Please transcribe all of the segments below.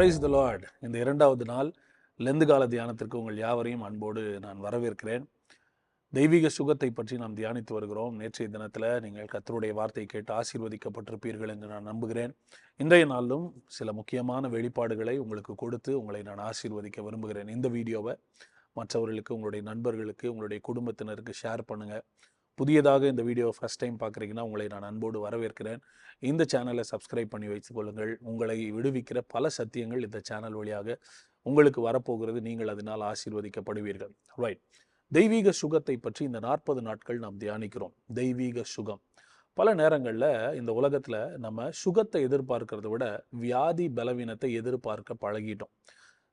Price த Lord இந்த இரண்டாவது நாள் லெந்து கால தியானத்திற்கு உங்கள் யாவரையும் அன்போடு நான் வரவேற்கிறேன். தெய்வீக சுகத்தை பற்றி நாம் தியானித்து வருகிறோம். நேற்றைய தினத்தில் நீங்கள் கத்தருடைய வார்த்தை கேட்டு ஆசீர்வதிக்கப்பட்டிருப்பீர்கள் என்று நான் நம்புகிறேன். இன்றைய நாளிலும் சில முக்கியமான வெளிப்பாடுகளை உங்களுக்கு கொடுத்து உங்களை நான் ஆசீர்வதிக்க விரும்புகிறேன். இந்த வீடியோவை மற்றவர்களுக்கு உங்களுடைய நண்பர்களுக்கு உங்களுடைய குடும்பத்தினருக்கு ஷேர் பண்ணுங்கள் புதியதாக இந்த வீடியோ ஃபஸ்ட் டைம் பார்க்குறீங்கன்னா உங்களை நான் அன்போடு வரவேற்கிறேன். இந்த சேனலை சப்ஸ்கிரைப் பண்ணி வைத்துக்கொள்ளுங்கள் உங்களை விடுவிக்கிற பல சத்தியங்கள் இந்த சேனல் வழியாக உங்களுக்கு வரப்போகிறது. நீங்கள் அதனால் ஆசீர்வதிக்கப்படுவீர்கள். ரைட் தெய்வீக சுகத்தை பற்றி இந்த நாற்பது நாட்கள் நாம் தியானிக்கிறோம். தெய்வீக சுகம். பல நேரங்களில் இந்த உலகத்தில் நம்ம சுகத்தை எதிர்பார்க்கிறத விட வியாதி பலவீனத்தை எதிர்பார்க்க பழகிட்டோம்.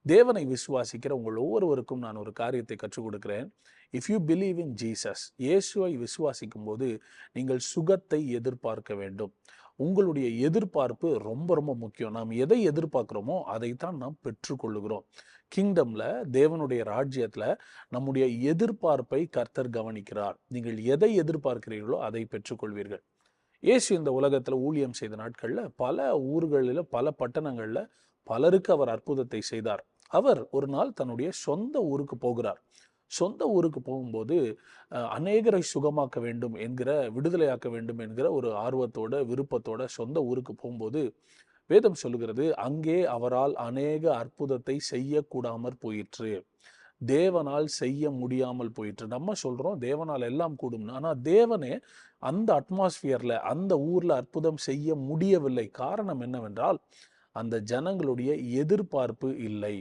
தேவனை விசுவாசிக்கிற உங்கள் ஒவ்வொருவருக்கும் நான் ஒரு காரியத்தை கற்றுக் கொடுக்கிறேன். If you believe in Jesus இயேசுவை விசுவாசிக்கும் போது நீங்கள் சுகத்தை எதிர்பார்க்க வேண்டும். உங்களுடைய எதிர்பார்ப்பு ரொம்ப ரொம்ப முக்கியம். நாம் எதை எதிர்பார்க்குறோமோ அதைத்தான் நாம் பெற்றுக்கொள்ளுகிறோம். கிங்டம்ல தேவனுடைய ராஜ்யத்துல நம்முடைய எதிர்பார்ப்பை கர்த்தர் கவனிக்கிறார். நீங்கள் எதை எதிர்பார்க்கிறீர்களோ அதை பெற்றுக்கொள்வீர்கள். இயேசு இந்த உலகத்துல ஊழியம் செய்த நாட்கள்ல பல ஊர்களில் பல பட்டணங்கள்ல பலருக்கு அவர் அற்புதத்தை செய்தார். அவர் ஒரு நாள் தன்னுடைய சொந்த ஊருக்கு போகிறார். சொந்த ஊருக்கு போகும்போது அநேகரை சுகமாக்க வேண்டும் என்கிற விடுதலையாக்க வேண்டும் என்கிற ஒரு ஆர்வத்தோட விருப்பத்தோட சொந்த ஊருக்கு போகும்போது வேதம் சொல்லுகிறது அங்கே அவரால் அநேக அற்புதத்தை செய்யக்கூடாமற் போயிற்று. தேவனால் செய்ய முடியாமல் போயிற்று. நம்ம சொல்றோம் தேவனால் எல்லாம் கூடும் ஆனால் தேவனே அந்த அட்மாஸ்பியர்ல அந்த ஊர்ல அற்புதம் செய்ய முடியவில்லை. காரணம் என்னவென்றால் அந்த ஜனங்களுடைய எதிர்பார்ப்பு இல்லை.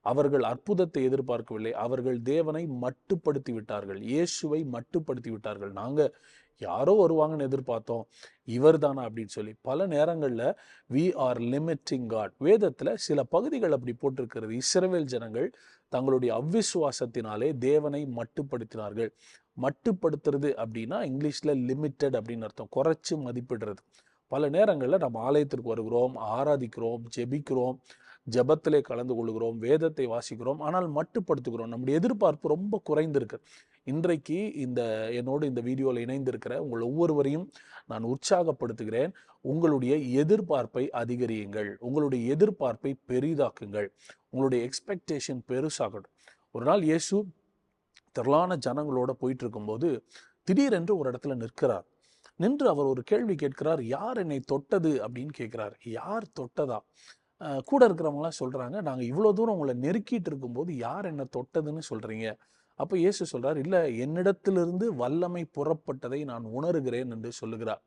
அவர்கள் அற்புதத்தை எதிர்பார்க்கவில்லை. அவர்கள் தேவனை மட்டுப்படுத்தி விட்டார்கள் இயேசுவை மட்டுப்படுத்தி விட்டார்கள் நாங்கள் யாரோ வருவாங்கன்னு எதிர்பார்த்தோம். இவர்தானா அப்படின்னு சொல்லி. பல நேரங்களில் வி ஆர் லிமிட்டிங் காட் வேதத்தில் சில பகுதிகள் அப்படி போட்டிருக்கிறது. இஸ்ரவேல் ஜனங்கள் தங்களுடைய அவ்விசுவாசத்தினாலே தேவனை மட்டுப்படுத்தினார்கள். மட்டுப்படுத்துறது அப்படின்னா இங்கிலீஷில் லிமிட்டட் அப்படின்னு அர்த்தம். குறைச்சி மதிப்பிடுறது. பல நேரங்களில் நம்ம ஆலயத்திற்கு வருகிறோம் ஆராதிக்கிறோம் ஜெபிக்கிறோம். ஜபத்திலே கலந்து கொள்கிறோம் வேதத்தை வாசிக்கிறோம் ஆனால் மட்டுப்படுத்துகிறோம். நம்முடைய எதிர்பார்ப்பு ரொம்ப குறைந்திருக்கு. இன்றைக்கு இந்த என்னோடு இந்த வீடியோவில் இணைந்திருக்கிற உங்கள் ஒவ்வொருவரையும் நான் உற்சாகப்படுத்துகிறேன். உங்களுடைய எதிர்பார்ப்பை அதிகரியுங்கள். உங்களுடைய எதிர்பார்ப்பை பெரிதாக்குங்கள். உங்களுடைய எக்ஸ்பெக்டேஷன் பெருசாகட்டும். ஒரு நாள் இயேசு திரளான ஜனங்களோட போயிட்டு இருக்கும்போது திடீரென்று ஒரு இடத்துல நிற்கிறார். நின்று அவர் ஒரு கேள்வி கேட்கிறார் யார் என்னை தொட்டது? அப்படின்னு கேட்கிறார். யார் தொட்டதா? கூட இருக்கிறவங்களாம் சொல்கிறாங்க நாங்கள் இவ்வளோ தூரம் உங்களை நெருக்கிட்டு இருக்கும்போது யார் என்ன தொட்டதுன்னு சொல்கிறீங்க அப்போ இயேசு சொல்கிறார் இல்லை என்னிடத்திலிருந்து வல்லமை புறப்பட்டதை நான் உணர்கிறேன் என்று சொல்லுகிறார்.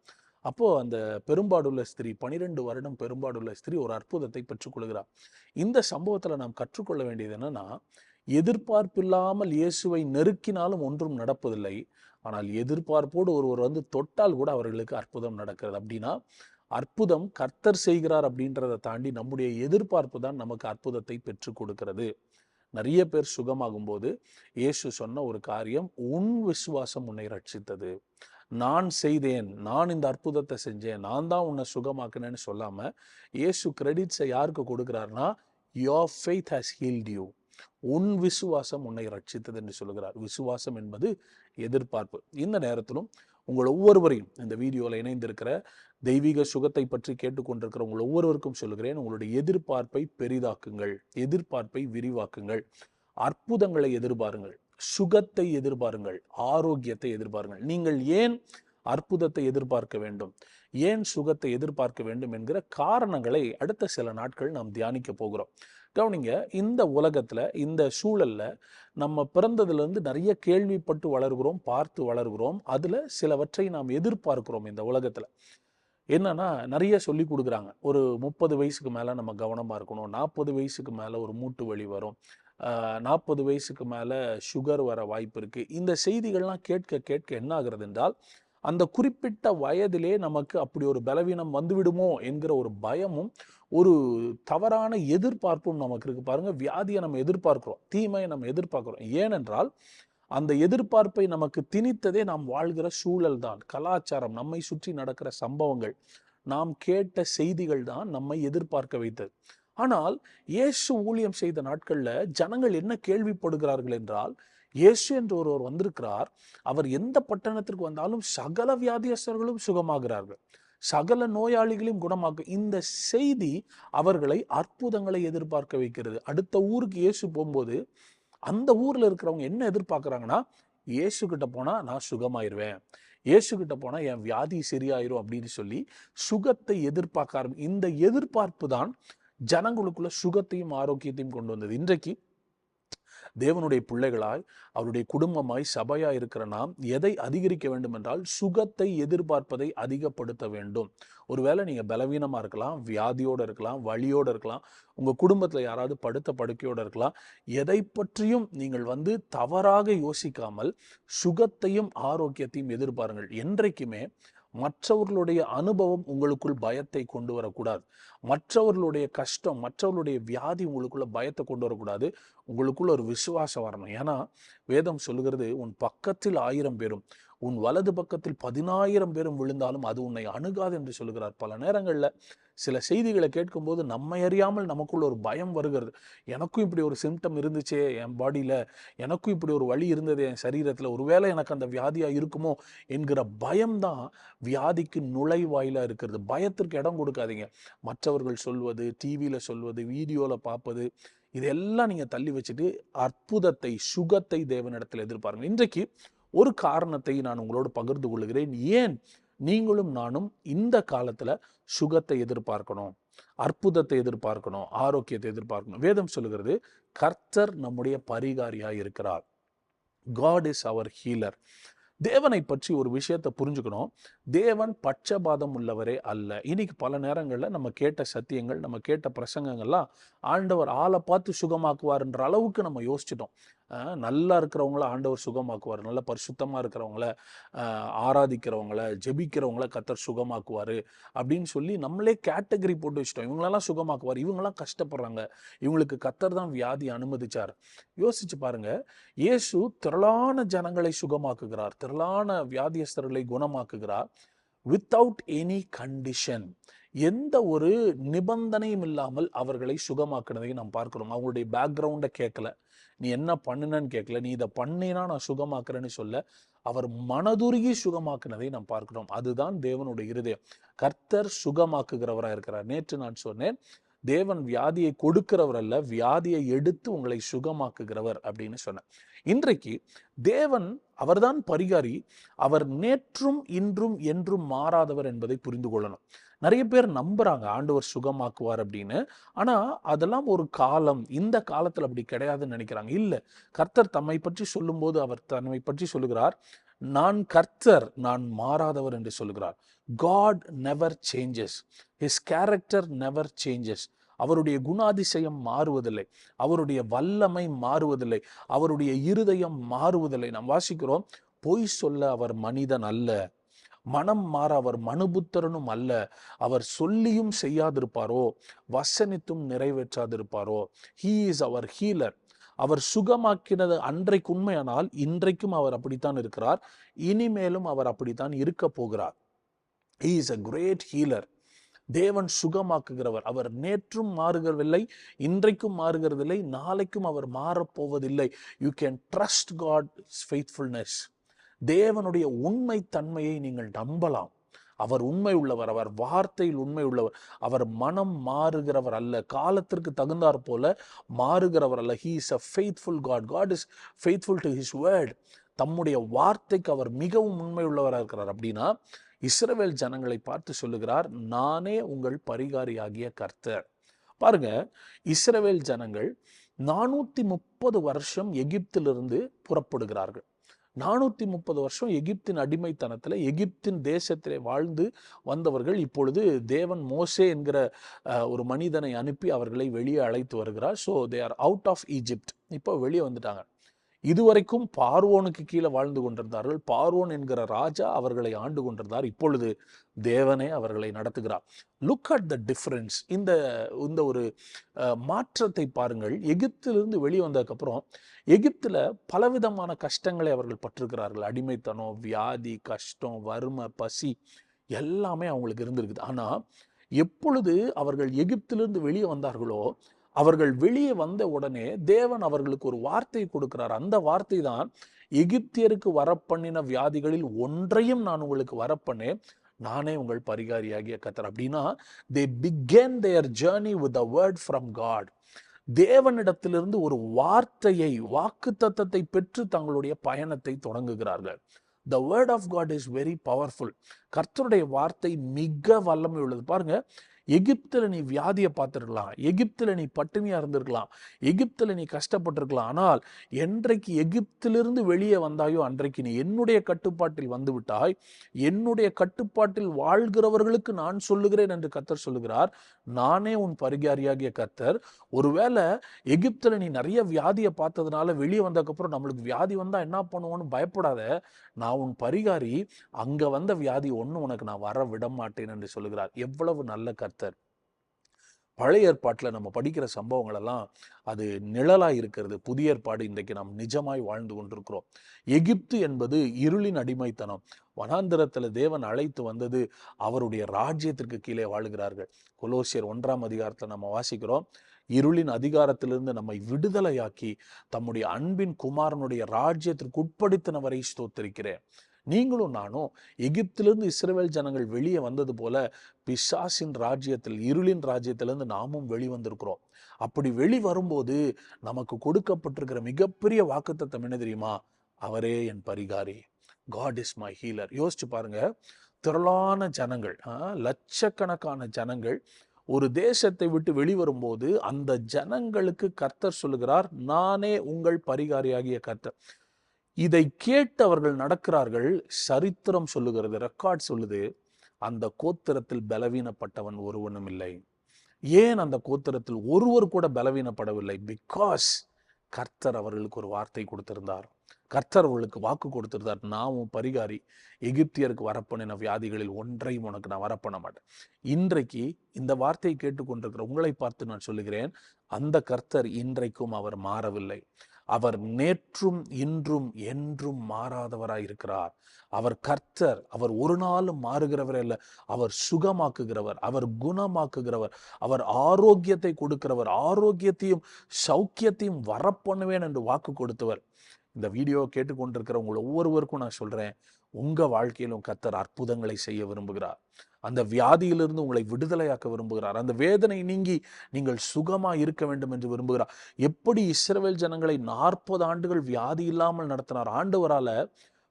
அப்போது அந்த பெரும்பாடுள்ள ஸ்திரீ பனிரெண்டு வருடம் பெரும்பாடுள்ள ஸ்திரீ ஒரு அற்புதத்தை பெற்றுக்கொள்கிறார். இந்த சம்பவத்தில் நாம் கற்றுக்கொள்ள வேண்டியது என்னன்னா எதிர்பார்ப்பில்லாமல் இயேசுவை நெருக்கினாலும் ஒன்றும் நடப்பதில்லை. ஆனால் எதிர்பார்ப்போடு ஒருவர் வந்து தொட்டால் கூட அவர்களுக்கு அற்புதம் நடக்கிறது. அப்படின்னா அற்புதம் கர்த்தர் செய்கிறார் அப்படின்றத தாண்டி நம்முடைய எதிர்பார்ப்பு தான் நமக்கு அற்புதத்தை பெற்றுக் கொடுக்கிறது. நிறைய பேர் சுகமாகும் போது இயேசு சொன்ன ஒரு காரியம் உன் விசுவாசம் உன்னை ரட்சித்தது. நான் செய்தேன். நான் இந்த அற்புதத்தை செஞ்சேன். நான் தான் உன்னை சுகமாக்குனேன்னு சொல்லாம இயேசு கிரெடிட்ஸை யாருக்கு கொடுக்கிறார்னா your faith has healed you உன் விசுவாசம் உன்னை ரட்சித்தது என்று சொல்லுகிறார். விசுவாசம் என்பது எதிர்பார்ப்பு. இந்த நேரத்திலும் உங்கள் ஒவ்வொருவரையும் இந்த வீடியோவில் இணைந்திருக்கிற தெய்வீக சுகத்தை பற்றி கேட்டுக்கொண்டிருக்கிற உங்கள் ஒவ்வொருவருக்கும் சொல்லுகிறேன் உங்களுடைய எதிர்பார்ப்பை பெரிதாக்குங்கள் எதிர்பார்ப்பை விரிவாக்குங்கள் அற்புதங்களை எதிர்பாருங்கள் சுகத்தை எதிர்பாருங்கள் ஆரோக்கியத்தை எதிர்பாருங்கள். நீங்கள் ஏன் அற்புதத்தை எதிர்பார்க்க வேண்டும்? ஏன் சுகத்தை எதிர்பார்க்க வேண்டும் என்கிற காரணங்களை அடுத்த சில நாட்கள் நாம் தியானிக்க போகிறோம். கவனிங்க இந்த உலகத்தில் இந்த சூழலில் நம்ம பிறந்ததுலேருந்து நிறைய கேள்விப்பட்டு வளர்கிறோம் பார்த்து வளர்கிறோம். அதில் சிலவற்றை நாம் எதிர்பார்க்கிறோம் இந்த உலகத்தில். என்னன்னா நிறைய சொல்லி கொடுக்குறாங்க. ஒரு முப்பது வயசுக்கு மேலே நம்ம கவனமாக இருக்கணும். நாற்பது வயசுக்கு மேலே ஒரு மூட்டு வலி வரும். நாற்பது வயசுக்கு மேலே சுகர் வர வாய்ப்பு இருக்குது இந்த செய்திகள்லாம் கேட்க கேட்க என்ன ஆகுறது என்றால் அந்த குறிப்பிட்ட வயதிலே நமக்கு அப்படி ஒரு பலவீனம் வந்துவிடுமோ என்கிற ஒரு பயமும் ஒரு தவறான எதிர்பார்ப்பும் நமக்கு இருக்கு. பாருங்க வியாதியை நம்ம எதிர்பார்க்கிறோம் தீமையை நம்ம எதிர்பார்க்கிறோம். ஏனென்றால் அந்த எதிர்பார்ப்பை நமக்கு திணித்ததே நாம் வாழ்கிற சூழல் தான். கலாச்சாரம் நம்மை சுற்றி நடக்கிற சம்பவங்கள் நாம் கேட்ட செய்திகள் தான் நம்மை எதிர்பார்க்க வைத்தது. ஆனால் இயேசு ஊழியம் செய்த நாட்களில் ஜனங்கள் என்ன கேள்விப்படுகிறார்கள் என்றால் இயேசு என்று ஒருவர் வந்திருக்கிறார். அவர் எந்த பட்டணத்திற்கு வந்தாலும் சகல வியாதியஸ்தர்களும் சுகமாகிறார்கள். சகல நோயாளிகளையும் குணமாக்கும் இந்த செய்தி அவர்களை அற்புதங்களை எதிர்பார்க்க வைக்கிறது. அடுத்த ஊருக்கு இயேசு போகும்போது அந்த ஊர்ல இருக்கிறவங்க என்ன எதிர்பார்க்குறாங்கன்னா இயேசு கிட்ட போனா நான் சுகமாயிருவேன். இயேசு கிட்ட போனா என் வியாதி சரியாயிரும் அப்படின்னு சொல்லி சுகத்தை எதிர்பார்க்க ஆரம்பி இந்த எதிர்பார்ப்பு தான் ஜனங்களுக்குள்ள சுகத்தையும் ஆரோக்கியத்தையும் கொண்டு வந்தது. இன்றைக்கு தேவனுடைய பிள்ளைகளாய் அவருடைய குடும்பமாய் சபையாய் இருக்கிற நாம் எதை அதிகரிக்க வேண்டும் என்றால் சுகத்தை எதிர்பார்ப்பதை அதிகப்படுத்த வேண்டும். ஒருவேளை நீங்கள் பலவீனமாக இருக்கலாம் வியாதியோடு இருக்கலாம் வழியோடு இருக்கலாம் உங்கள் குடும்பத்தில் யாராவது படுத்த படுக்கையோடு இருக்கலாம் எதை பற்றியும் நீங்கள் வந்து தவறாக யோசிக்காமல் சுகத்தையும் ஆரோக்கியத்தையும் எதிர்பாருங்கள். என்றைக்குமே மற்றவர்களுடைய அனுபவம் உங்களுக்குள் பயத்தை கொண்டு வரக்கூடாது. மற்றவர்களுடைய கஷ்டம் மற்றவர்களுடைய வியாதி உங்களுக்குள்ள பயத்தை கொண்டு வரக்கூடாது. உங்களுக்குள்ள ஒரு விசுவாசம் வரணும். ஏன்னா வேதம் சொல்லுகிறது உன் பக்கத்தில் ஆயிரம் பேரும் உன் வலது பக்கத்தில் பதினாயிரம் பேரும் விழுந்தாலும் அது உன்னை அணுகாது என்று சொல்லுகிறார். பல நேரங்களில் சில செய்திகளை கேட்கும்போது நம்மை அறியாமல் நமக்குள்ள ஒரு பயம் வருகிறது. எனக்கும் இப்படி ஒரு சிம்டம் இருந்துச்சே என் பாடியில் எனக்கும் இப்படி ஒரு வழி இருந்தது என் சரீரத்தில். ஒருவேளை எனக்கு அந்த வியாதியாக இருக்குமோ என்கிற பயம்தான் வியாதிக்கு நுழைவாயிலாக இருக்கிறது. பயத்திற்கு இடம் கொடுக்காதீங்க. மற்றவர்கள் சொல்வது டிவியில் சொல்வது வீடியோவில் பார்ப்பது இதெல்லாம் நீங்கள் தள்ளி வச்சுட்டு அற்புதத்தை சுகத்தை தேவனிடத்தில் எதிர்பாருங்க. இன்றைக்கு ஒரு காரணத்தை நான் உங்களோடு பகிர்ந்து கொள்கிறேன். ஏன் நீங்களும் நானும் இந்த காலத்தில் சுகத்தை எதிர்பார்க்கணும் அற்புதத்தை எதிர்பார்க்கணும் ஆரோக்கியத்தை எதிர்பார்க்கணும். வேதம் சொல்லுகிறது கர்த்தர் நம்முடைய பரிகாரியாக இருக்கிறார். காட் இஸ் அவர் ஹீலர் தேவனை பற்றி ஒரு விஷயத்தை புரிஞ்சுக்கணும். தேவன் பட்சபாதம் உள்ளவரே அல்ல. இன்னைக்கு பல நேரங்களில் நம்ம கேட்ட சத்தியங்கள் நம்ம கேட்ட பிரசங்கங்கள்லாம் ஆண்டவர் ஆளை பார்த்து சுகமாக்குவார்ன்ற அளவுக்கு நம்ம யோசிச்சிட்டோம். நல்லா இருக்கிறவங்கள ஆண்டவர் சுகமாக்குவார். நல்ல பரிசுத்தமாக இருக்கிறவங்கள ஆராதிக்கிறவங்கள ஜெபிக்கிறவங்கள கத்தர் சுகமாக்குவார் அப்படின்னு சொல்லி நம்மளே கேட்டகரி போட்டு வச்சிட்டோம். இவங்களெல்லாம் சுகமாக்குவார். இவங்கெல்லாம் கஷ்டப்படுறாங்க. இவங்களுக்கு கத்தர் தான் வியாதி அனுமதிச்சார். யோசிச்சு பாருங்க. இயேசு திரளான ஜனங்களை சுகமாக்குகிறார். திரளான வியாதியஸ்தர்களை குணமாக்குகிறார். வித்தவுட் எனி கண்டிஷன் எந்த ஒரு நிபந்தனையும் இல்லாமல் அவர்களை சுகமாக்குனதையும் நாம் பார்க்கிறோம். அவங்களுடைய பேக்ரவுண்டை கேட்கல. நீ என்ன பண்ணுனன்னு கேட்கல. நீ இதை பண்ணினா நான் சுகமாக்குறேன்னு சொல்ல அவர் மனதுருகி சுகமாக்குனதை நாம் பார்க்கிறோம். அதுதான் தேவனுடைய இருதயம். கர்த்தர் சுகமாக்குகிறவராக இருக்கிறார். நேற்று நான் சொன்னேன் தேவன் வியாதியை கொடுக்கிறவர் அல்ல வியாதியை எடுத்து உங்களை சுகமாக்குகிறவர் அப்படின்னு சொன்னேன். இன்றைக்கு தேவன் அவர்தான் பரிகாரி அவர் நேற்றும் இன்றும் என்றும் மாறாதவர் என்பதை புரிந்து கொள்ளணும். நிறைய பேர் நம்புறாங்க ஆண்டவர் சுகமாக்குவார் அப்படின்னு. ஆனா அதெல்லாம் ஒரு காலம். இந்த காலத்துல அப்படி கிடையாதுன்னு நினைக்கிறாங்க. இல்ல கர்த்தர் தம்மை பற்றி சொல்லும்போது அவர் தன்னை பற்றி சொல்லுகிறார் நான் கர்த்தர் நான் மாறாதவர் என்று சொல்லுகிறார். God never changes his character never changes அவருடைய குணாதிசயம் மாறுவதில்லை. அவருடைய வல்லமை மாறுவதில்லை. அவருடைய இருதயம் மாறுவதில்லை. நாம் வாசிக்கிறோம் பொய் சொல்ல அவர் மனிதன் அல்ல. மனம் மாற அவர் மனுபுத்திரனும் அல்ல. அவர் சொல்லியும் செய்யாதிருப்பாரோ? வசனித்தும் நிறைவேற்றாதிருப்பாரோ? ஹீ இஸ் அவர் ஹீலர் அவர் சுகமாக்கினது அன்றைக்கு உண்மையானால் இன்றைக்கும் அவர் அப்படித்தான் இருக்கிறார். இனிமேலும் அவர் அப்படித்தான் இருக்க போகிறார். He is a great healer தேவன் சுகமாக்குகிறவர். அவர் நேற்றும் மாறுகிறவில்லை இன்றைக்கும் மாறுகிறதில்லை நாளைக்கும் அவர் மாறப்போவதில்லை. You can trust God faithfulness தேவனுடைய உண்மை தன்மையை நீங்கள் நம்பலாம். அவர் உண்மை உள்ளவர் அவர் வார்த்தையில் உண்மை உள்ளவர். அவர் மனம் மாறுகிறவர் அல்ல. காலத்திற்கு தகுந்தாற் போல மாறுகிறவர் அல்ல. He is a faithful God God is faithful to his word தம்முடைய வார்த்தைக்கு அவர் மிகவும் உண்மை உள்ளவராக இருக்கிறார் அப்படின்னா இஸ்ரவேல் ஜனங்களை பார்த்து சொல்லுகிறார் நானே உங்கள் பரிகாரியாகிய கர்த்தர். பாருங்க இஸ்ரவேல் ஜனங்கள் நானூற்றி முப்பது வருஷம் எகிப்திலிருந்து புறப்படுகிறார்கள். நானூற்றி முப்பது வருஷம் எகிப்தின் அடிமைத்தனத்தில் எகிப்தின் தேசத்திலே வாழ்ந்து வந்தவர்கள் இப்பொழுது தேவன் மோசே என்கிற ஒரு மனிதனை அனுப்பி அவர்களை வெளியே அழைத்து வருகிறார். So they are out of Egypt இப்போ வெளியே வந்துட்டாங்க. இதுவரைக்கும் பார்வோனுக்கு கீழே வாழ்ந்து கொண்டிருந்தார்கள். பார்வோன் என்கிற ராஜா அவர்களை ஆண்டு கொண்டிருந்தார். இப்பொழுது தேவனே அவர்களை நடத்துகிறார். லுக் அட் த டிஃப்ரென்ஸ் இந்த இந்த ஒரு மாற்றத்தை பாருங்கள். எகிப்திலிருந்து வெளியே வந்ததுக்கப்புறம் எகிப்தில் பலவிதமான கஷ்டங்களை அவர்கள் பட்டிருக்கிறார்கள். அடிமைத்தனம் வியாதி கஷ்டம் வறுமை பசி எல்லாமே அவங்களுக்கு இருந்திருக்குது. ஆனால் எப்பொழுது அவர்கள் எகிப்திலிருந்து வெளியே வந்தார்களோ அவர்கள் வெளியே வந்த உடனே தேவன் அவர்களுக்கு ஒரு வார்த்தை கொடுக்கிறார். அந்த வார்த்தை தான் எகிப்தியருக்கு வரப்பண்ணின வியாதிகளில் ஒன்றையும் நான் உங்களுக்கு வரப்பண்ணேன். நானே உங்கள் பரிகாரியாகிய கத்தர் அப்படின்னா they began their journey with a word from God தேவனிடத்திலிருந்து ஒரு வார்த்தையை வாக்கு தத்தத்தை பெற்று தங்களுடைய பயணத்தை தொடங்குகிறார்கள். The word of God is very powerful கர்த்தருடைய வார்த்தை மிக வல்லமை உள்ளது. பாருங்க எகிப்தில் நீ வியாதியை பார்த்துருக்கலாம். எகிப்தில் நீ பட்டினியாக இருந்திருக்கலாம். எகிப்தில் நீ கஷ்டப்பட்டிருக்கலாம். ஆனால் என்றைக்கு எகிப்திலிருந்து வெளியே வந்தாயோ அன்றைக்கு நீ என்னுடைய கட்டுப்பாட்டில் வந்துவிட்டாய் என்னுடைய கட்டுப்பாட்டில் வாழ்கிறவர்களுக்கு நான் சொல்லுகிறேன் என்று கத்தர் சொல்லுகிறார். நானே உன் பரிகாரியாகிய கத்தர் ஒருவேளை எகிப்தில் நீ நிறைய வியாதியை பார்த்ததுனால வெளியே வந்ததுக்கப்புறம் நம்மளுக்கு வியாதி வந்தால் என்ன பண்ணுவோன்னு பயப்படாத. நான் உன் பரிகாரி. அங்கே வந்த வியாதி ஒன்று உனக்கு நான் வர விட மாட்டேன் என்று சொல்லுகிறார். எவ்வளவு நல்ல கர்த்தர். பழைய ஏற்பாட்டில் நம்ம படிக்கிற சம்பவங்கள் எல்லாம் அது நிழலாக இருக்கிறது. புதிய ஏற்பாடு இன்றைக்கு நாம் நிஜமாய் வாழ்ந்து கொண்டிருக்கிறோம். எகிப்து என்பது இருளின் அடிமைத்தனம். வனாந்திரத்தில் தேவன் அழைத்து வந்தது அவருடைய ராஜ்யத்திற்கு கீழே வாழுகிறார்கள். கொலோசியர் ஒன்றாம் அதிகாரத்தில் நம்ம வாசிக்கிறோம். இருளின் அதிகாரத்திலிருந்து நம்மை விடுதலையாக்கி தம்முடைய அன்பின் குமாரனுடைய ராஜ்யத்திற்கு உட்படுத்தினவரை ஸ்தோத்திருக்கிறேன். நீங்களும் நானும் எகிப்திலிருந்து இஸ்ரேல் ஜனங்கள் வெளியே வந்தது போல பிசாசின் ராஜ்யத்தில் இருளின் ராஜ்யத்திலிருந்து நாமும் வெளிவந்திருக்கிறோம் அப்படி வெளி வரும்போது நமக்கு கொடுக்கப்பட்டிருக்கிற மிகப்பெரிய வாக்குத்தத்தம் என்ன தெரியுமா? அவரே என் பரிகாரி. காட் இஸ் மை ஹீலர் யோசிச்சு பாருங்க. திரளான ஜனங்கள் லட்சக்கணக்கான ஜனங்கள் ஒரு தேசத்தை விட்டு வெளிவரும்போது அந்த ஜனங்களுக்கு கர்த்தர் சொல்லுகிறார் நானே உங்கள் பரிகாரியாகிய கர்த்தர். இதை கேட்டு அவர்கள் நடக்கிறார்கள். சரித்திரம் சொல்லுகிறது ரெக்கார்ட் சொல்லுது. அந்த கோத்திரத்தில் பலவீனப்பட்டவன் ஒருவனும் இல்லை. ஏன் அந்த கோத்திரத்தில் ஒருவர் கூட பலவீனப்படவில்லை? பிகாஸ் கர்த்தர் அவர்களுக்கு ஒரு வார்த்தை கொடுத்திருந்தார். கர்த்தர் அவர்களுக்கு வாக்கு கொடுத்திருந்தார். நாமும் பரிகாரி. எகிப்தியருக்கு வரப்பண்ணின வியாதிகளில் ஒன்றையும் உனக்கு நான் வரப்பண்ண மாட்டேன். இன்றைக்கு இந்த வார்த்தையை கேட்டுக்கொண்டிருக்கிற உங்களை பார்த்து நான் சொல்லுகிறேன் அந்த கர்த்தர் இன்றைக்கும் அவர் மாறவில்லை. அவர் நேற்றும் இன்றும் என்றும் மாறாதவராய் இருக்கிறார். அவர் கர்த்தர் அவர் ஒரு நாளும் மாறுகிறவர் அல்ல. அவர் சுகமாக்குகிறவர் அவர் குணமாக்குகிறவர் அவர் ஆரோக்கியத்தை கொடுக்கிறவர் ஆரோக்கியத்தையும் சௌக்கியத்தையும் வரப்பண்ணுவேன் என்று வாக்கு கொடுத்தவர். இந்த வீடியோ கேட்டுக்கொண்டிருக்கிற உங்களை ஒவ்வொருவருக்கும் நான் சொல்றேன் உங்க வாழ்க்கையிலும் கர்த்தர் அற்புதங்களை செய்ய விரும்புகிறார். அந்த வியாதியிலிருந்து உங்களை விடுதலையாக்க விரும்புகிறார். அந்த வேதனை நீங்கி நீங்கள் சுகமா இருக்க வேண்டும் என்று விரும்புகிறார். எப்படி இஸ்ரவேல் ஜனங்களை நாற்பது ஆண்டுகள் வியாதி இல்லாமல் நடத்தினார்? ஆண்டவரால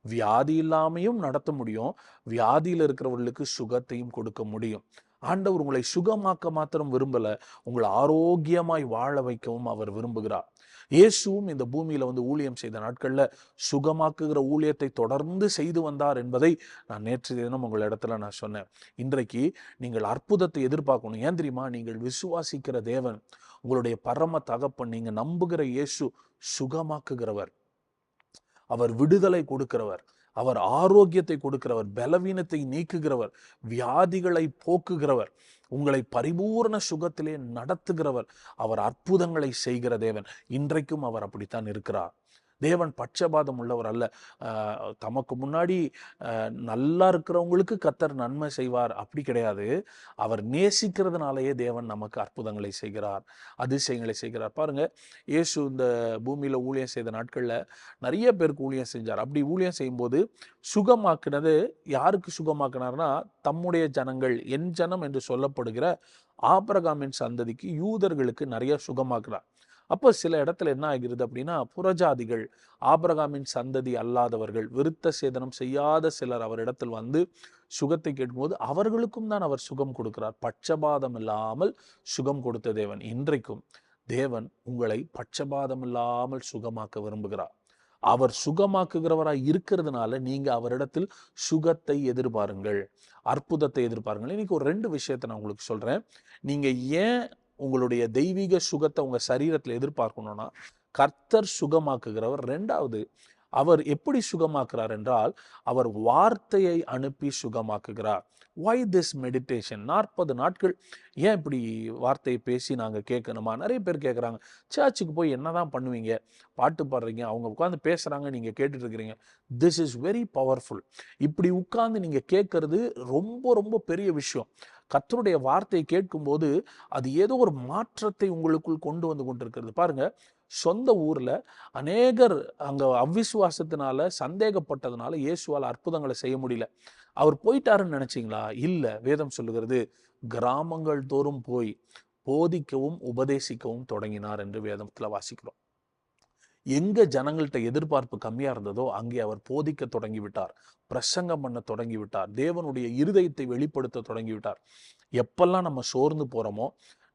வியாதி இல்லாமையும் நடத்த முடியும். வியாதியில் இருக்கிறவர்களுக்கு சுகத்தையும் கொடுக்க முடியும். ஆண்டவர் உங்களை சுகமாக்க மாத்திரம் விரும்பல. உங்களை ஆரோக்கியமாய் வாழ வைக்கவும் அவர் விரும்புகிறார். இயேசுவும் இந்த பூமியில் வந்து ஊழியம் செய்த நாட்களில் சுகமாக்குகிற ஊழியத்தை தொடர்ந்து செய்து வந்தார் என்பதை நான் நேற்று தினம் உங்கள் இடத்துல நான் சொன்னேன். இன்றைக்கு நீங்கள் அற்புதத்தை எதிர்பார்க்கணும். ஏன் தெரியுமா? நீங்கள் விசுவாசிக்கிற தேவன் உங்களுடைய பரம தகப்பன் நீங்கள் நம்புகிற இயேசு சுகமாக்குகிறவர். அவர் விடுதலை கொடுக்கிறவர். அவர் ஆரோக்கியத்தை கொடுக்கிறவர் பலவீனத்தை நீக்குகிறவர் வியாதிகளை போக்குகிறவர் உங்களை பரிபூர்ண சுகத்திலே நடத்துகிறவர் அவர் அற்புதங்களை செய்கிற தேவன். இன்றைக்கும் அவர் அப்படித்தான் இருக்கிறார். தேவன் பட்சபாதம் உள்ளவர் அல்ல. தமக்கு முன்னாடி நல்லா இருக்கிறவங்களுக்கு கத்தர் நன்மை செய்வார். அப்படி கிடையாது. அவர் நேசிக்கிறதுனாலேயே தேவன் நமக்கு அற்புதங்களை செய்கிறார் அதிசயங்களை செய்கிறார். பாருங்க இயேசு இந்த பூமியில் ஊழியம் செய்த நாட்களில் நிறைய பேருக்கு ஊழியம் செஞ்சார். அப்படி ஊழியம் செய்யும்போது சுகமாக்குனது யாருக்கு சுகமாக்குனார்னா தம்முடைய ஜனங்கள் என் ஜனம் என்று சொல்லப்படுகிற ஆபரகாமின் சந்ததிக்கு யூதர்களுக்கு நிறைய சுகமாக்குறார் அப்போ சில இடத்துல என்ன ஆகிறது அப்படின்னா புறஜாதிகள் ஆபிரகாமின் சந்ததி அல்லாதவர்கள் விருத்த சேதனம் செய்யாத சிலர் அவரிடத்தில் வந்து சுகத்தை கேட்கும்போது அவர்களுக்கும் தான் அவர் சுகம் கொடுக்கிறார். பட்சபாதம் இல்லாமல் சுகம் கொடுத்த தேவன். இன்றைக்கும் தேவன் உங்களை பட்சபாதம் இல்லாமல் சுகமாக்க விரும்புகிறார். அவர் சுகமாக்குகிறவராய் இருக்கிறதுனால நீங்க அவரிடத்தில் சுகத்தை எதிர்பாருங்கள் அற்புதத்தை எதிர்பாருங்கள். இன்னைக்கு ஒரு ரெண்டு விஷயத்தை நான் உங்களுக்கு சொல்றேன். நீங்க ஏன் உங்களுடைய தெய்வீக சுகத்தை உங்கள் சரீரத்தில் எதிர்பார்க்கணும்னா கர்த்தர் சுகமாக்குகிறவர் ரெண்டாவது அவர் எப்படி சுகமாக்குறார் என்றால் அவர் வார்த்தையை அனுப்பி சுகமாக்குகிறார். ஒய் திஸ் மெடிடேஷன் நாற்பது நாட்கள். ஏன் இப்படி வார்த்தையை பேசி நாங்கள் கேட்கணுமா? நிறைய பேர் கேட்குறாங்க சர்ச்சுக்கு போய் என்ன தான் பண்ணுவீங்க? பாட்டு பாடுறீங்க. அவங்க உட்காந்து பேசுகிறாங்க நீங்கள் கேட்டுட்டு இருக்கிறீங்க திஸ் இஸ் வெரி பவர்ஃபுல் இப்படி உட்காந்து நீங்கள் கேட்கறது ரொம்ப ரொம்ப பெரிய விஷயம். கத்தருடைய வார்த்தையை கேட்கும்போது அது ஏதோ ஒரு மாற்றத்தை உங்களுக்குள் கொண்டு வந்து கொண்டிருக்கிறது. பாருங்கள் சொந்த ஊர்ல அநேகர் அங்க அவ்விசுவாசத்தினால சந்தேகப்பட்டதுனால இயேசுவால் அற்புதங்களை செய்ய முடியல. அவர் போயிட்டாருன்னு நினைச்சீங்களா? இல்லை வேதம் சொல்லுகிறது கிராமங்கள் தோறும் போய் போதிக்கவும் உபதேசிக்கவும் தொடங்கினார் என்று வேதத்துல வாசிக்கிறோம். எங்க ஜனங்கள்ட்ட எதிர்பார்ப்பு கம்மியா இருந்ததோ அங்கே அவர் போதிக்க தொடங்கி விட்டார் பிரசங்கம் பண்ண தொடங்கி விட்டார் தேவனுடைய இருதயத்தை வெளிப்படுத்த தொடங்கி விட்டார் எப்பெல்லாம் நம்ம சோர்ந்து போறோமோ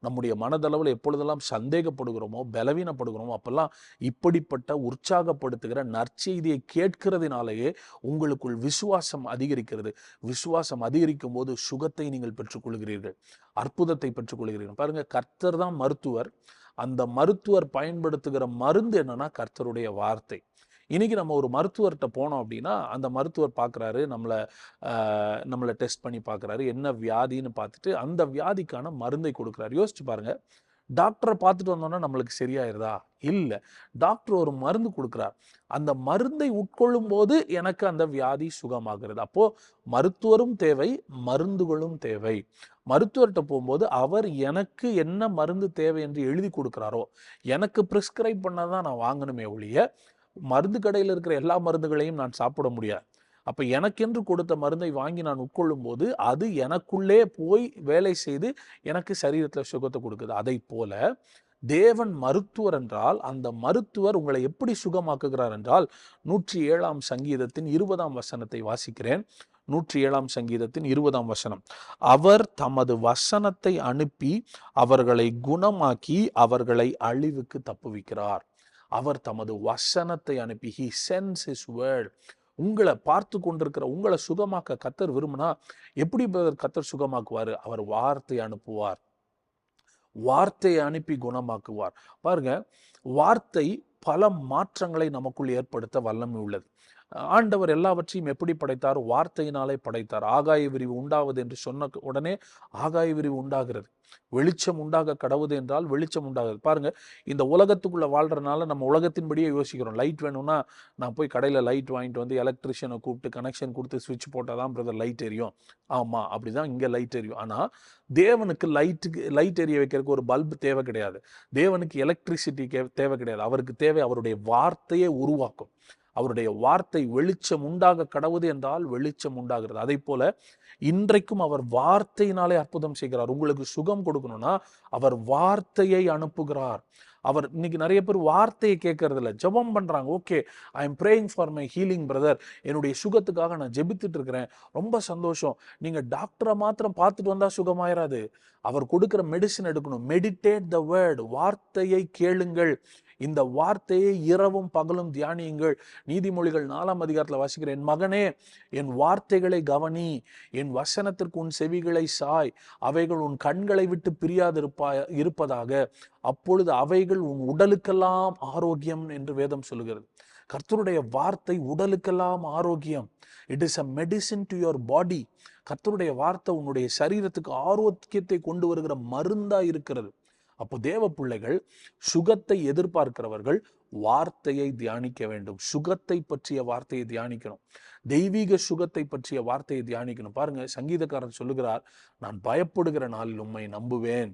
நம்முடைய மனதளவில் எப்பொழுதெல்லாம் சந்தேகப்படுகிறோமோ பலவீனப்படுகிறோமோ அப்பெல்லாம் இப்படிப்பட்ட உற்சாகப்படுத்துகிற நற்செய்தியை கேட்கிறதுனாலேயே உங்களுக்குள் விசுவாசம் அதிகரிக்கிறது. விசுவாசம் அதிகரிக்கும் போது சுகத்தை நீங்கள் பெற்றுக்கொள்கிறீர்கள். அற்புதத்தை பெற்றுக்கொள்கிறீர்கள். பாருங்க கர்த்தர் தான் மருத்துவர். அந்த மருத்துவர் பயன்படுத்துகிற மருந்து என்னன்னா கர்த்தருடைய வார்த்தை. இன்றைக்கி நம்ம ஒரு மருத்துவர்கிட்ட போனோம் அப்படின்னா அந்த மருத்துவர் பார்க்குறாரு நம்மளை நம்மளை டெஸ்ட் பண்ணி பார்க்குறாரு என்ன வியாதின்னு பார்த்துட்டு அந்த வியாதிக்கான மருந்தை கொடுக்குறாரு. யோசிச்சு பாருங்க. டாக்டரை பார்த்துட்டு வந்தோம்னா நம்மளுக்கு சரியாயிருதா? இல்லை. டாக்டர் ஒரு மருந்து கொடுக்குறார். அந்த மருந்தை உட்கொள்ளும் போது எனக்கு அந்த வியாதி சுகமாகிறது. அப்போ மருத்துவரும் தேவை மருந்துகளும் தேவை. மருத்துவர்கிட்ட போகும்போது அவர் எனக்கு என்ன மருந்து தேவை என்று எழுதி கொடுக்குறாரோ எனக்கு ப்ரிஸ்கிரைப் பண்ணதான் நான் வாங்கணுமே ஒழிய மருந்து கடையில் இருக்கிற எல்லா மருந்துகளையும் நான் சாப்பிட முடியாது. அப்போ எனக்கென்று கொடுத்த மருந்தை வாங்கி நான் உட்கொள்ளும் போது அது எனக்குள்ளே போய் வேலை செய்து எனக்கு சரீரத்தில் சுகத்தை கொடுக்குது. அதை போல தேவன் மருத்துவர் என்றால் அந்த மருத்துவர் உங்களை எப்படி சுகமாக்குகிறார் என்றால் நூற்றி ஏழாம் சங்கீதத்தின் இருபதாம் வசனத்தை வாசிக்கிறேன். நூற்றி ஏழாம் சங்கீதத்தின் இருபதாம் வசனம். அவர் தமது வசனத்தை அனுப்பி அவர்களை குணமாக்கி அவர்களை அழிவுக்கு தப்புவிக்கிறார். அவர் தமது வசனத்தை அனுப்பி ஹி சென்ஸ் இஸ் வேர்ட் உங்களை பார்த்து கொண்டிருக்கிற உங்களை சுகமாக்க கத்தர் விரும்பினா எப்படி கத்தர் சுகமாக்குவார்? அவர் வார்த்தை அனுப்புவார். வார்த்தையை அனுப்பி குணமாக்குவார். பாருங்க வார்த்தை பல மாற்றங்களை நமக்குள் ஏற்படுத்த வல்லமை உள்ளது. ஆண்டவர் எல்லாவற்றையும் எப்படி படைத்தார் வார்த்தையினாலே படைத்தார். ஆகாய விரிவு உண்டாவது என்று சொன்ன உடனே ஆகாய விரிவு உண்டாகிறது. வெளிச்சம் உண்டாக கடவுது என்றால் வெளிச்சம் உண்டாகுது. பாருங்க இந்த உலகத்துக்குள்ள வாழ்றதுனால நம்ம உலகத்தின்படியே யோசிக்கிறோம். லைட் வேணும்னா நான் போய் கடையில் லைட் வாங்கிட்டு வந்து எலக்ட்ரிஷியனை கூப்பிட்டு கனெக்ஷன் கொடுத்து சுவிட்ச் போட்டால் தான் பிரதர் லைட் எரியும். ஆமா அப்படிதான் இங்க லைட் எரியும். ஆனா தேவனுக்கு லைட்டுக்கு லைட் எரிய வைக்கிறதுக்கு ஒரு பல்பு தேவை கிடையாது. தேவனுக்கு எலக்ட்ரிசிட்டி தேவை கிடையாது. அவருக்கு தேவை அவருடைய வார்த்தையை உருவாக்கும். அவருடைய வார்த்தை வெளிச்சம் உண்டாக கடவுது என்றால் வெளிச்சம் உண்டாகிறது. அதை போல இன்றைக்கும் அவர் வார்த்தையினாலே அற்புதம் செய்கிறார். உங்களுக்கு சுகம் கொடுக்கணும்னா அவர் வார்த்தையை அனுப்புகிறார். அவர் இன்னைக்கு நிறைய பேர் வார்த்தையை கேட்கறது இல்லை ஜெபம் பண்றாங்க. Okay I am praying for my healing brother என்னுடைய சுகத்துக்காக நான் ஜெபித்துட்டு இருக்கிறேன். ரொம்ப சந்தோஷம். நீங்க டாக்டரை மாத்திரம் பார்த்துட்டு வந்தா சுகமாயிராது. அவர் கொடுக்குற மெடிசன் எடுக்கணும். மெடிடேட் த வேர்டு வார்த்தையை கேளுங்கள். இந்த வார்த்தையை இரவும் பகலும் தியானியுங்கள். நீதிமொழிகள் நாலாம் அதிகாரத்தில் வாசிக்கிற என் மகனே என் வார்த்தைகளை கவனி. என் வசனத்திற்கு உன் செவிகளை சாய். அவைகள் உன் கண்களை விட்டு பிரியாதிருப்பா இருப்பதாக. அப்பொழுது அவைகள் உன் உடலுக்கெல்லாம் ஆரோக்கியம் என்று வேதம் சொல்லுகிறது. கர்த்தருடைய வார்த்தை உடலுக்கெல்லாம் ஆரோக்கியம். It is a medicine to your body கர்த்தருடைய வார்த்தை உன்னுடைய சரீரத்துக்கு ஆரோக்கியத்தை கொண்டு வருகிற மருந்தா இருக்கிறது. அப்போ தேவ பிள்ளைகள் சுகத்தை எதிர்பார்க்கிறவர்கள் வார்த்தையை தியானிக்க வேண்டும். சுகத்தை பற்றிய வார்த்தையை தியானிக்கணும். தெய்வீக சுகத்தை பற்றிய வார்த்தையை தியானிக்கணும். பாருங்க சங்கீதக்காரன் சொல்லுகிறார் நான் பயப்படுகிற நாளில் உண்மை நம்புவேன்.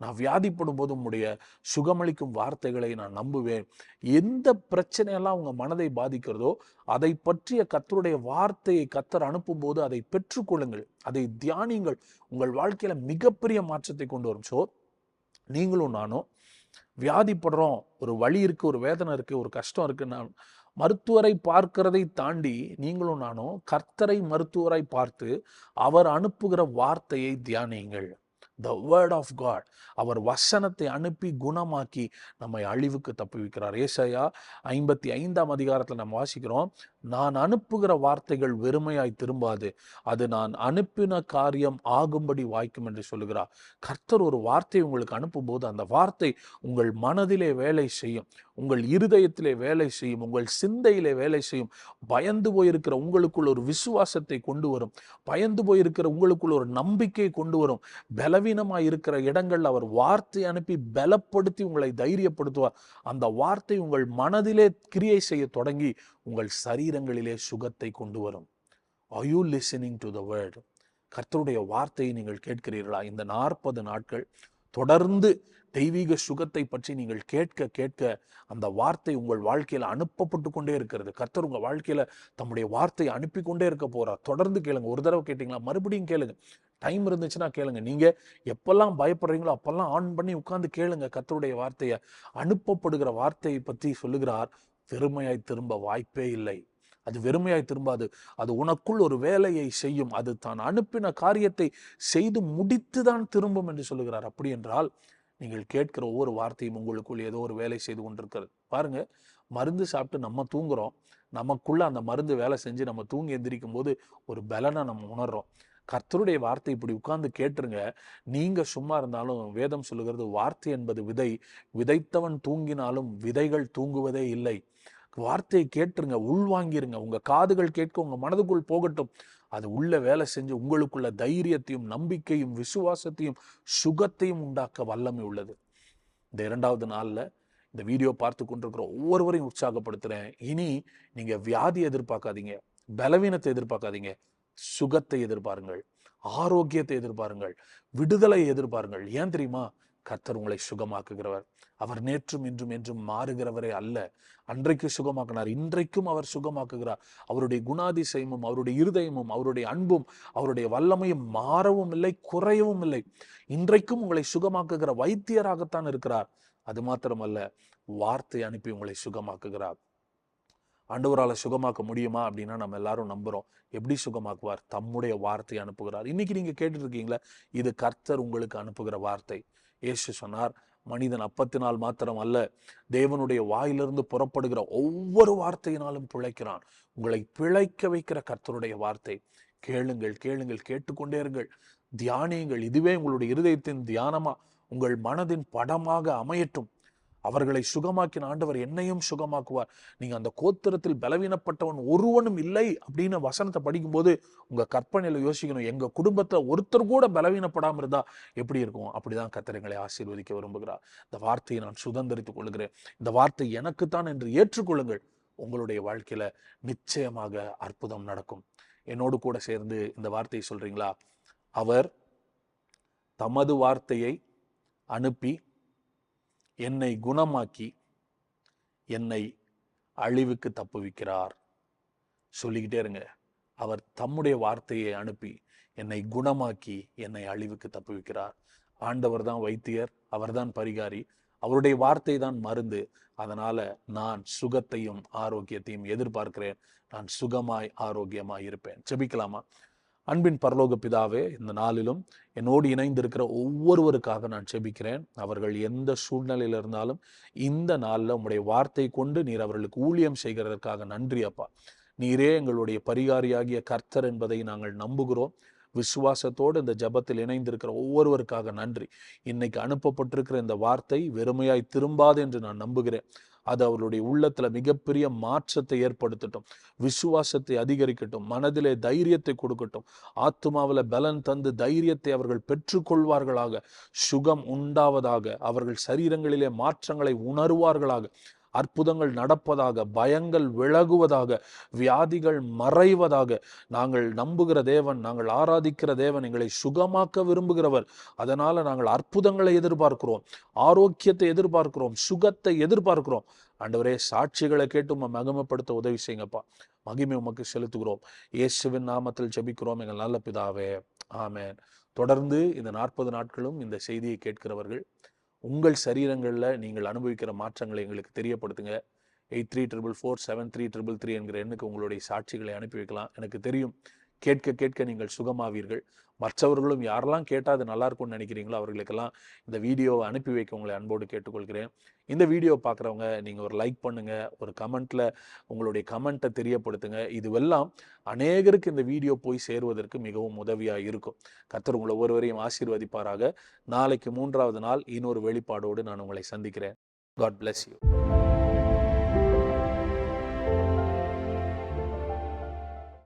நான் வியாதிப்படும் போது உம்முடைய சுகமளிக்கும் வார்த்தைகளை நான் நம்புவேன். எந்த பிரச்சனையெல்லாம் உங்க மனதை பாதிக்கிறதோ அதை பற்றிய கத்தருடைய வார்த்தையை கத்தர் அனுப்பும் போது அதை பெற்றுக்கொள்ளுங்கள். அதை தியானியுங்கள். உங்கள் வாழ்க்கையில மிகப்பெரிய மாற்றத்தை கொண்டு வரும். ஸோ நீங்களும் நானும் வியாதிப்படுறோம். ஒரு வழி இருக்குது ஒரு வேதனை இருக்குது ஒரு கஷ்டம் இருக்குன்னா மருத்துவரை பார்க்கிறதை தாண்டி நீங்களும் நானும் கர்த்தரை மருத்துவரை பார்த்து அவர் அனுப்புகிற வார்த்தையை தியானியுங்கள். த வேர்ட் ஆஃப் காட் அவர் வசனத்தை அனுப்பி குணமாக்கி நம்மை அழிவுக்கு தப்புவிக்கிறார். ஏசையா ஐம்பத்தி ஐந்தாம் அதிகாரத்தில் நம்ம வாசிக்கிறோம். நான் அனுப்புகிற வார்த்தைகள் வெறுமையாய் திரும்பாது. அது நான் அனுப்பின காரியம் ஆகும்படி வாய்க்கும் என்று சொல்லுகிறார். கர்த்தர் ஒரு வார்த்தை உங்களுக்கு அனுப்பும்போது அந்த வார்த்தை உங்கள் மனதிலே வேலை செய்யும். உங்கள் இருதயத்திலே வேலை செய்யும். உங்கள் சிந்தையிலே வேலை செய்யும். பயந்து போயிருக்கிற உங்களுக்குள் ஒரு விசுவாசத்தை கொண்டு வரும். பயந்து போயிருக்கிற உங்களுக்குள் ஒரு நம்பிக்கை கொண்டு வரும். பலவீனமாக இருக்கிற இடங்கள் அவர் வார்த்தை அனுப்பி பலப்படுத்தி உங்களை தைரியப்படுத்துவார். அந்த வார்த்தை உங்கள் மனதிலே கிரியை செய்ய தொடங்கி உங்கள் சரீரங்களிலே சுகத்தை கொண்டு வரும். Are you listening to the word கர்த்தருடைய வார்த்தையை நீங்கள் கேட்கிறீர்களா? இந்த நாற்பது நாட்கள் தொடர்ந்து தெய்வீக சுகத்தை பற்றி நீங்கள் கேட்க கேட்க அந்த வார்த்தை உங்கள் வாழ்க்கையில் அனுப்பப்பட்டு கொண்டே இருக்கிறது. கர்த்தர் உங்கள் வாழ்க்கையில் தம்முடைய வார்த்தையை அனுப்பி கொண்டே இருக்க போகிறார் தொடர்ந்து கேளுங்க. ஒரு தடவை கேட்டிங்களா? மறுபடியும் கேளுங்க. டைம் இருந்துச்சுன்னா கேளுங்க. நீங்கள் எப்பெல்லாம் பயப்படுறீங்களோ அப்பெல்லாம் ஆன் பண்ணி உட்காந்து கேளுங்க. கர்த்தருடைய வார்த்தையை அனுப்பப்படுகிற வார்த்தையை பற்றி சொல்லுகிறார். வெறுமையாய் திரும்ப வாய்ப்பே இல்லை. அது வெறுமையாய் திரும்பாது. அது உனக்குள் ஒரு வேலையை செய்யும். அது தான் அனுப்பின காரியத்தை செய்து முடித்து தான் திரும்பும் என்று சொல்லுகிறார். அப்படி என்றால் நீங்கள் கேட்கிற ஒவ்வொரு வார்த்தையும் உங்களுக்குள் ஏதோ ஒரு வேலை செய்து கொண்டிருக்கிறது. பாருங்க மருந்து சாப்பிட்டு நம்ம தூங்குறோம். நமக்குள்ள அந்த மருந்து வேலை செஞ்சு நம்ம தூங்கி எந்திரிக்கும் போது ஒரு பலனை நம்ம உணர்றோம். கர்த்தருடைய வார்த்தை இப்படி உட்கார்ந்து கேட்டுருங்க. நீங்கள் சும்மா இருந்தாலும் வேதம் சொல்லுகிறது வார்த்தை என்பது விதை. விதைத்தவன் தூங்கினாலும் விதைகள் தூங்குவதே இல்லை. வார்த்தையை கேட்டுருங்க உள்வாங்கிருங்க. உங்க காதுகள் கேட்க உங்க மனதுக்குள் போகட்டும். அது உள்ள வேலை செஞ்சு உங்களுக்குள்ள தைரியத்தையும் நம்பிக்கையும் விசுவாசத்தையும் சுகத்தையும் உண்டாக்க வல்லமை உள்ளது. இந்த இரண்டாவது நாளில் இந்த வீடியோ பார்த்து கொண்டிருக்கிற ஒவ்வொருவரையும் உற்சாகப்படுத்துகிறேன் இனி நீங்கள் வியாதி எதிர்பார்க்காதீங்க. பலவீனத்தை எதிர்பார்க்காதீங்க. சுகத்தை எதிர்பாருங்கள் ஆரோக்கியத்தை எதிர்பாருங்கள் விடுதலை எதிர்பாருங்கள். ஏன் தெரியுமா? கர்த்தர் உங்களை சுகமாக்குகிறவர். அவர் நேற்றும் இன்றும் என்றும் மாறுகிறவரே அல்ல. அன்றைக்கு சுகமாக்கினார் இன்றைக்கும் அவர் சுகமாக்குகிறார். அவருடைய குணாதிசயமும் அவருடைய இருதயமும் அவருடைய அன்பும் அவருடைய வல்லமையும் மாறவும் இல்லை குறையவும் இல்லை. இன்றைக்கும் உங்களை சுகமாக்குகிற வைத்தியராகத்தான் இருக்கிறார். அது மாத்திரமல்ல வார்த்தை அனுப்பி உங்களை சுகமாக்குகிறார். ஆண்டவரால் சுகமாக்க முடியுமா அப்படின்னா நம்ம எல்லாரும் நம்புகிறோம் எப்படி சுகமாக்குவார்? தம்முடைய வார்த்தை அனுப்புகிறார். இன்னைக்கு நீங்கள் கேட்டுட்டு இது கர்த்தர் உங்களுக்கு அனுப்புகிற வார்த்தை. இயேசு சொன்னார் மனிதன் அப்பத்தினால் மாத்திரம் அல்ல தேவனுடைய வாயிலிருந்து புறப்படுகிற ஒவ்வொரு வார்த்தையினாலும் பிழைக்கிறான். உங்களை பிழைக்க வைக்கிற கர்த்தருடைய வார்த்தை. கேளுங்கள் கேளுங்கள் கேட்டுக்கொண்டே இருங்கள். தியானியுங்கள். இதுவே உங்களுடைய இருதயத்தின் தியானமா உங்கள் மனதின் படமாக அமையட்டும். அவர்களை சுகமாக்கின ஆண்டவர் என்னையும் சுகமாக்குவார். நீங்க அந்த கோத்திரத்தில் பலவீனப்பட்டவன் ஒருவனும் இல்லை அப்படின்னு வசனத்தை படிக்கும்போது உங்க கற்பனையில யோசிக்கணும். எங்க குடும்பத்தை ஒருத்தர் கூட பலவீனப்படாம இருந்தா எப்படி இருக்கும்? அப்படிதான் கத்திரங்களை ஆசீர்வதிக்க விரும்புகிறார். இந்த வார்த்தையை நான் சுதந்திரித்துக் கொள்கிறேன். இந்த வார்த்தை எனக்குத்தான் என்று ஏற்றுக்கொள்ளுங்கள். உங்களுடைய வாழ்க்கையில நிச்சயமாக அற்புதம் நடக்கும். என்னோடு கூட சேர்ந்து இந்த வார்த்தையை சொல்றீங்களா? அவர் தமது வார்த்தையை அனுப்பி என்னை குணமாக்கி என்னை அழிவுக்கு தப்புவிக்கிறார். சொல்லிக்கிட்டே இருங்க. அவர் தம்முடைய வார்த்தையை அனுப்பி என்னை குணமாக்கி என்னை அழிவுக்கு தப்புவிக்கிறார். ஆண்டவர் தான் வைத்தியர் அவர்தான் பரிகாரி. அவருடைய வார்த்தை தான் மருந்து. அதனால நான் சுகத்தையும் ஆரோக்கியத்தையும் எதிர்பார்க்கிறேன். நான் சுகமாய் ஆரோக்கியமாய் இருப்பேன். செபிக்கலாமா அன்பின் பரலோக பிதாவே இந்த நாளிலும் என்னோடு இணைந்திருக்கிற ஒவ்வொருவருக்காக நான் செபிக்கிறேன். அவர்கள் எந்த சூழ்நிலையில் இருந்தாலும் இந்த நாளில் உங்களுடைய வார்த்தை கொண்டு நீர் அவர்களுக்கு ஊழியம் செய்கிறதற்காக நன்றி அப்பா. நீரே எங்களுடைய பரிகாரியாகிய கர்த்தர் என்பதை நாங்கள் நம்புகிறோம். விசுவாசத்தோடு இந்த ஜபத்தில் இணைந்திருக்கிற ஒவ்வொருவருக்காக நன்றி. இன்னைக்கு அனுப்பப்பட்டிருக்கிற இந்த வார்த்தை வெறுமையாய் திரும்பாது என்று நான் நம்புகிறேன். அது அவர்களுடைய உள்ளத்துல மிகப்பெரிய மாற்றத்தை ஏற்படுத்தட்டும். விசுவாசத்தை அதிகரிக்கட்டும். மனதிலே தைரியத்தை கொடுக்கட்டும். ஆத்மாவில பலன் தந்து தைரியத்தை அவர்கள் பெற்றுக்கொள்வார்களாக. சுகம் உண்டாவதாக. அவர்கள் சரீரங்களிலே மாற்றங்களை உணர்வார்களாக. அற்புதங்கள் நடப்பதாக பயங்கள் விலகுவதாக வியாதிகள் மறைவதாக. நாங்கள் நம்புகிற தேவன் நாங்கள் ஆராதிக்கிற தேவன் எங்களை சுகமாக்க விரும்புகிறவர். அதனால நாங்கள் அற்புதங்களை எதிர்பார்க்கிறோம் ஆரோக்கியத்தை எதிர்பார்க்கிறோம் சுகத்தை எதிர்பார்க்கிறோம். ஆண்டவரே சாட்சிகளை கேட்டு உம்மை மகிமைப்படுத்த உதவி செய்யுங்கப்பா. மகிமை உமக்கு செலுத்துகிறோம். இயேசுவின் நாமத்தில் ஜெபிக்கிறோம். எங்கள் நல்ல பிதாவே. ஆமேன். தொடர்ந்து இந்த நாற்பது நாட்களும் இந்த செய்தியை கேட்கிறவர்கள் உங்கள் சரீரங்களில் நீங்கள் அனுபவிக்கிற மாற்றங்களை எங்களுக்கு தெரியப்படுத்துங்க. Eight three triple four seven three triple three என்கிற எண்ணுக்கு உங்களுடைய சாட்சிகளை அனுப்பி வைக்கலாம். எனக்கு தெரியும் கேட்க கேட்க நீங்கள் சுகமாவீர்கள். மற்றவர்களும் யாரெல்லாம் கேட்டால் அது நல்லா இருக்கும்னு நினைக்கிறீங்களோ அவர்களுக்கெல்லாம் இந்த வீடியோவை அனுப்பி வைக்க உங்களை அன்போடு கேட்டுக்கொள்கிறேன். இந்த வீடியோ பார்க்குறவங்க நீங்கள் ஒரு லைக் பண்ணுங்கள் ஒரு கமெண்ட்டில் உங்களுடைய கமெண்ட்டை தெரியப்படுத்துங்க. இதுவெல்லாம் அநேகருக்கு இந்த வீடியோ போய் சேருவதற்கு மிகவும் உதவியாக இருக்கும். கத்தர் உங்களை ஒவ்வொருவரையும் ஆசீர்வதிப்பாராக. நாளைக்கு மூன்றாவது நாள் இன்னொரு வெளிப்பாடோடு நான் உங்களை சந்திக்கிறேன். God bless you